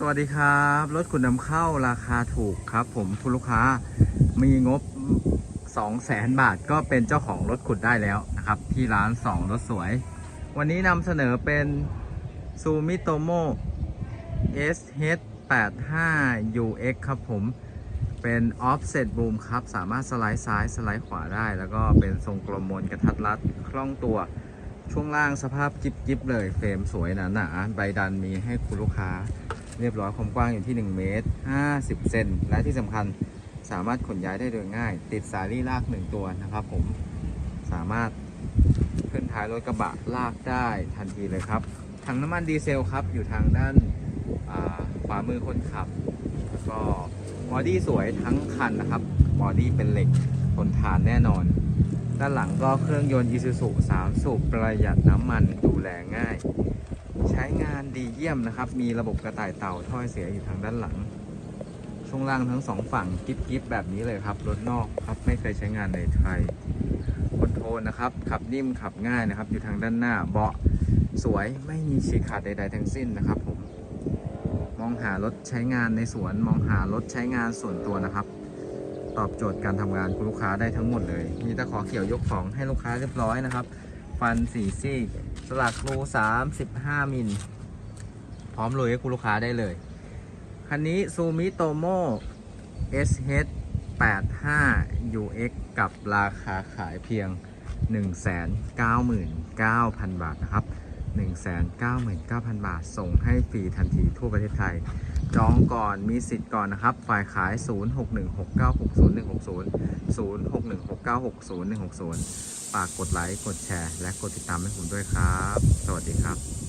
สวัสดีครับ รถคุณนำเข้าราคาถูกครับ ผมคุณลูกค้ามีงบ 2 0 0แสนบาทก็เป็นเจ้าของรถขุดได้แล้วนะครับ ที่ร้าน 2 รถสวย วันนี้นำเสนอเป็น Sumitomo SH85 UX ครับผมเป็น Offset Boom ครับ สามารถสไลด์ซ้ายสไลด์ขวาได้ แล้วก็เป็นทรงกลมมนกระทัดรัดคล่องตัวช่วงล่างสภาพจิบจิบๆเลยเฟรมสวยหนาหนาใบดันมีให้คุณลูกค้า เรียบร้อยความกว้างอยู่ที่ 1 เมตร 50 เซนและที่สำคัญสามารถขนย้ายได้โดยง่าย ติดสายรี่ลาก 1 ตัวนะครับผมสามารถขึ้นท้ายรถกระบะลากได้ทันทีเลยครับถังน้ำมันดีเซลครับอยู่ทางด้านขวามือคนขับแล้วก็บอดี้สวยทั้งคันนะครับบอดี้เป็นเหล็กทนทานแน่นอน ด้านหลังก็เครื่องยนต์ Isuzu 3 สูบประหยัดน้ำมันดูแลง่าย ใช้งานดีเยี่ยมนะครับ มีระบบกระต่ายเต่าถ้อยเสียอยู่ทางด้านหลัง ช่วงล่างทั้งสองฝั่งกิฟกิฟแบบนี้เลยครับรถนอกครับไม่เคยใช้งานในไทยคอนโทรลนะครับ ขับนิ่มขับง่ายนะครับ อยู่ทางด้านหน้าเบาะสวยไม่มีฉีกขาดใด ๆ ทั้งสิ้นนะครับผม มองหารถใช้งานในสวน มองหารถใช้งานส่วนตัวนะครับ ตอบโจทย์การทำงานคุณลูกค้าได้ทั้งหมดเลย มีตะขอเขียวยกของให้ลูกค้าเรียบร้อยนะครับ ฟันสี่ซีกสลักรู35มิล พร้อมเลยให้คุณลูกค้าได้เลย คันนี้ซูมิโตโม SH 85 UX กับราคาขายเพียง 199,000 บาทนะครับ 199,000 บาท ส่งให้ฟรีทันทีทั่วประเทศไทย จองก่อนมีสิทธิ์ก่อนนะครับ ฝ่ายขาย 0616960160 0616960160ฝากกดไลค์ กดแชร์ และกดติดตามให้ผมด้วยครับ สวัสดีครับ